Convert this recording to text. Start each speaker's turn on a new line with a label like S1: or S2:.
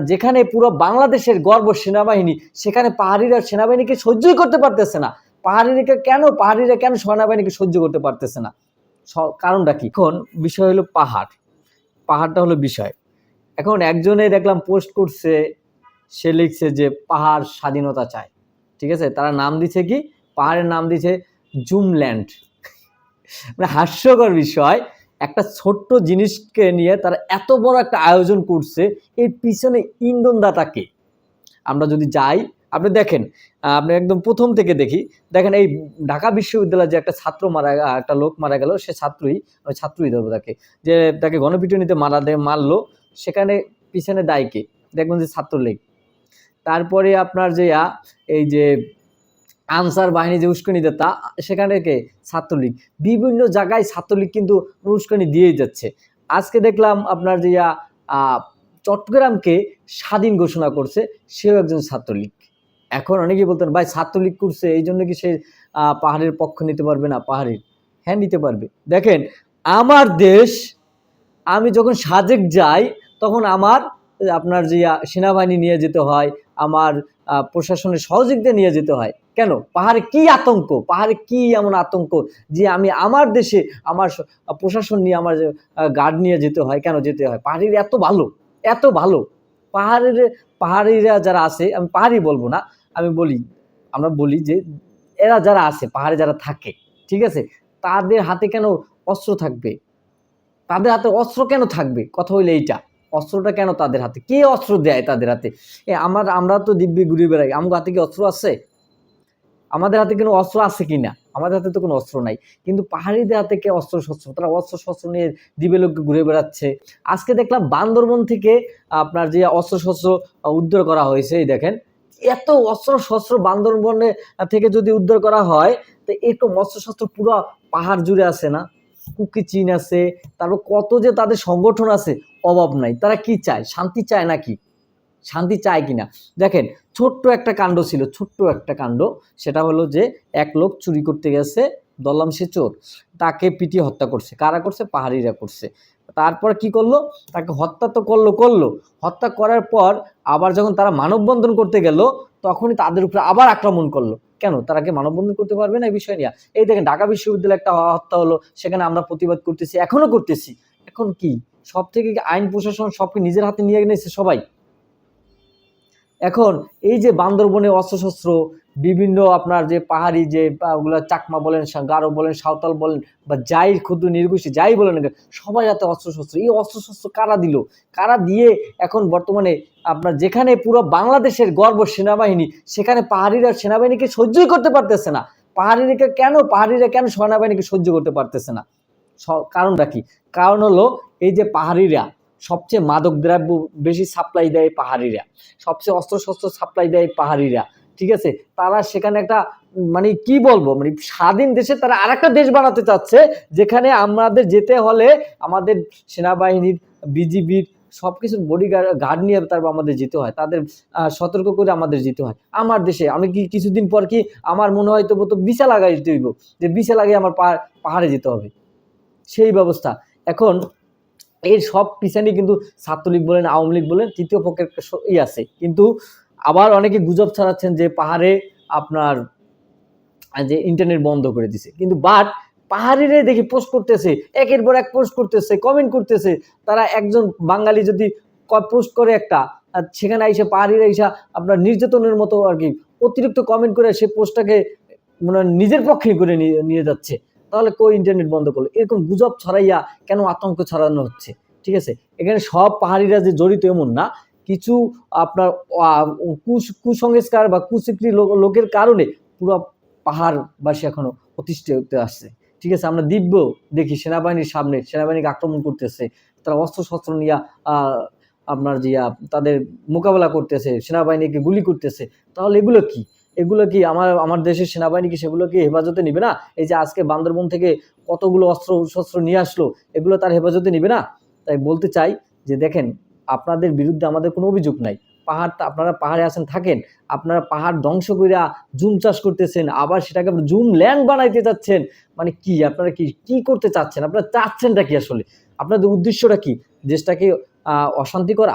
S1: যেখানে পুরো বাংলাদেশের গর্ব সেনাবাহিনী, সেখানে পাহাড়িরা সেনাবাহিনীকে সহ্যই করতে পারতেছে না। পাহাড়িরা কেন পাহাড়িরা কেন সেনাবাহিনীকে সহ্য করতে পারতেছে না? কারণটা কি? এখন বিষয় হলো পাহাড়। পাহাড়টা হলো বিষয়। এখন একজনে দেখলাম পোস্ট করছে, সে লিখছে যে পাহাড় স্বাধীনতা চায়। ঠিক আছে? তারা নাম দিছে কি? পাহাড়ের নাম দিছে জুমল্যান্ড। মানে হাস্যকর বিষয়। একটা ছোট্ট জিনিসকে নিয়ে তারা এত বড় একটা আয়োজন করছে, এর পিছনে ইন্ধনদাতাকে আমরা যদি যাই, আপনি দেখেন আপনি একদম প্রথম থেকে দেখি, দেখেন এই ঢাকা বিশ্ববিদ্যালয়ে যে একটা ছাত্র মারা, একটা লোক মারা গেল, সে ছাত্রই ছাত্রই ধরবো তাকে, যে তাকে গণপিটুনিতে মারা দে, মারলো, সেখানে পিছনে দায়ী কে? দেখবেন যে ছাত্রলীগ। তারপরে আপনার যে এই যে আনসার বাহিনী যে উস্কানি দেয় তা সেখানে কে? ছাত্রলীগ। বিভিন্ন জায়গায় ছাত্রলীগ কিন্তু উস্কানি দিয়েই যাচ্ছে। আজকে দেখলাম আপনার যে চট্টগ্রামকে স্বাধীন ঘোষণা করছে সেও একজন ছাত্রলীগ। এখন অনেকেই বলতেন, ভাই, ছাত্রলীগ করছে, এই জন্য কি সে পাহাড়ের পক্ষ নিতে পারবে না? পাহাড়ের। হ্যাঁ নিতে পারবে। দেখেন, আমার দেশ, আমি যখন সাজেক যাই, তখন আমার, আপনার যে সেনাবাহিনী নিয়ে যেতে হয়, আমার প্রশাসনের সহযোগিতা নিয়ে যেতে হয়। কেন? পাহাড়ে কি আতঙ্ক? পাহাড়ে কি এমন আতঙ্ক যে আমি আমার দেশে আমার প্রশাসন নিয়ে, আমার গার্ড নিয়ে যেতে হয়? কেন যেতে হয়? পাহাড়ির এত ভালো এত ভালো। পাহাড়ের, পাহাড়িরা যারা আছে, আমি পাহাড়ি বলব না, আমি বলি, আমরা বলি যে এরা যারা আছে, পাহাড়ে যারা থাকে, ঠিক আছে? তাদের হাতে কেন অস্ত্র থাকবে? তাদের হাতে অস্ত্র কেন থাকবে? কথা হইলে এইটা। অস্ত্রটা কেন তাদের হাতে? কে অস্ত্র দেয় তাদের হাতে? এ, আমার, আমরা তো দিব্যি ঘুরে বেড়াই। আমার হাতে কি অস্ত্র আছে? আমাদের হাতে কোনো অস্ত্র আছে কি না আমাদের হাতে তো কোনো অস্ত্র নাই। কিন্তু পাহাড়িদের হাতে কে অস্ত্র শস্ত্র? তারা অস্ত্র শস্ত্র নিয়ে দিবে লোককে ঘুরে বেড়াচ্ছে। আজকে দেখলাম বান্দরবন থেকে আপনার যে অস্ত্র শস্ত্র উদ্ধার করা হয়েছে, এই দেখেন। এত অস্ত্র শস্ত্র বান্দরবনে থেকে যদি উদ্ধার করা হয়, তো এরকম অস্ত্র শস্ত্র পুরো পাহাড় জুড়ে আছে না? কুকি চীন আছে, তারপর কত যে তাদের সংগঠন আছে অভাব নাই। তারা কি চায়? শান্তি চায় নাকি? শান্তি চায় কিনা? দেখেন, ছোট্ট একটা কাণ্ড ছিল, ছোট্ট একটা কাণ্ড। সেটা হলো যে, এক লোক চুরি করতে গেছে দললাম সে চোর। তাকে পিটিয়ে হত্যা করছে। কারা করছে? পাহাড়িরা করছে। তারপর কি করল? তাকে হত্যা তো করল করল। হত্যা করার পর আবার যখন তারা মানববন্ধন করতে গেল, তখনই তাদের উপরে আবার আক্রমণ করল। কেন? তারা কি মানববন্ধন করতে পারবে না এই বিষয় নিয়ে? এই দেখেন, ঢাকা বিশ্ববিদ্যালয়ে একটা হত্যা হলো। সেখানে আমরা প্রতিবাদ করতেছি, এখনও করতেছি। এখন কি? সব থেকে আইন প্রশাসন সবকে নিজের হাতে নিয়ে নিয়েছে সবাই? এখন এই যে বান্দরবনে অস্ত্রশস্ত্র, বিভিন্ন আপনার যে পাহাড়ি যে ওগুলো চাকমা বলেন, গারো বলেন, সাঁওতাল বলেন, বা যাই ক্ষুদ্র নির্গোষ্ঠী যাই বলেন সবাই হাতে অস্ত্রশস্ত্র। এই অস্ত্রশস্ত্র কারা দিল? কারা দিয়ে এখন বর্তমানে আপনার যেখানে পুরো বাংলাদেশের গর্ব সেনাবাহিনী, সেখানে পাহাড়িরা সেনাবাহিনীকে সহ্যই করতে পারতেছে না। পাহাড়িরা কেন পাহাড়িরা কেন সেনাবাহিনীকে সহ্য করতে পারতেছে না? কারণটা কি? কারণ হলো এই যে পাহাড়িরা সবচেয়ে মাদক দ্রব্য বেশি সাপ্লাই দেয় পাহাড়িরা। সবচেয়ে অস্ত্রশস্ত্র সাপ্লাই দেয় পাহাড়িরা, ঠিক আছে? তারা সেখানে একটা মানে কি বলব? মানে স্বাধীন দেশে তারা আরেকটা দেশ বানাতে চাচ্ছে, যেখানে আমাদের যেতে হলে আমাদের সেনাবাহিনীর, বিজিবির সব কিছুর বডি গার্ড নিয়ে তারপর আমাদের যেতে হয়। তাদের সতর্ক করে আমাদের যেতে হয়। আমার দেশে, আমি কি কিছুদিন পর কি আমার মনে হয় তো তো বিছা লাগাই হইব, যে বিছা লাগিয়ে আমার পাহাড়ে যেতে হবে। সেই ব্যবস্থা। এখন এর সব পিছনে কিন্তু ছাত্রলীগ বলেন, আওয়ামী লীগ বলেন, তৃতীয় পক্ষের ই আছে। কিন্তু আবার অনেকে গুজব ছড়াচ্ছেন যে পাহাড়ে আপনার যে ইন্টারনেট বন্ধ করে দিছে। কিন্তু বাট পাহাড়িরে দেখি পোস্ট করতেছে, একের পর এক পোস্ট করতেছে কমেন্ট করতেছে। তারা একজন বাঙালি যদি পোস্ট করে একটা সেখানে আইসা, পাহাড়িরা আইসা আপনার নির্যাতনের মতো আর কি অতিরিক্ত কমেন্ট করে সে পোস্টটাকে মানে নিজের পক্ষে করে নিয়ে নিয়ে যাচ্ছে। তাহলে কই ইন্টারনেট বন্ধ করল? এরকম গুজব ছড়াইয়া কেন আতঙ্ক ছড়ানো হচ্ছে? ঠিক আছে? এখানে সব পাহাড়িরা যে জড়িত এমন না। কিছু আপনার কুসংস্কার বা কুচক্রি লোকের কারণে পুরো পাহাড়বাসী এখনও প্রতিষ্ঠিত হতে আসছে। ঠিক আছে? আমরা দিব্য দেখি সেনাবাহিনীর সামনে, সেনাবাহিনীকে আক্রমণ করতেছে। তারা অস্ত্র শস্ত্র নিয়ে আপনার যে তাদের মোকাবেলা করতেছে, সেনাবাহিনীকে গুলি করতেছে। তাহলে এগুলো কি? এগুলো কি আমার আমার দেশের সেনাবাহিনী কি সেগুলো কি হেফাজতে নিবে না? এই যে আজকে বান্দরবন থেকে কতগুলো অস্ত্র, শস্ত্র নিয়ে আসলো, এগুলো তার হেফাজতে নিবে না? তাই বলতে চাই যে দেখেন, আপনাদের বিরুদ্ধে আমাদের কোনো অভিযোগ নাই। পাহাড়টা আপনারা পাহাড়ে আসেন থাকেন। আপনারা পাহাড় ধ্বংস কইরা জুম চাষ করতেছেন, আবার সেটাকে জুম ল্যান্ড বানাইতে চাচ্ছেন মানে কি, আপনারা কি কি করতে চাচ্ছেন? আপনারা চাচ্ছেনটা কি আসলে? আপনাদের উদ্দেশ্যটা কি? দেশটাকে অশান্তি করা?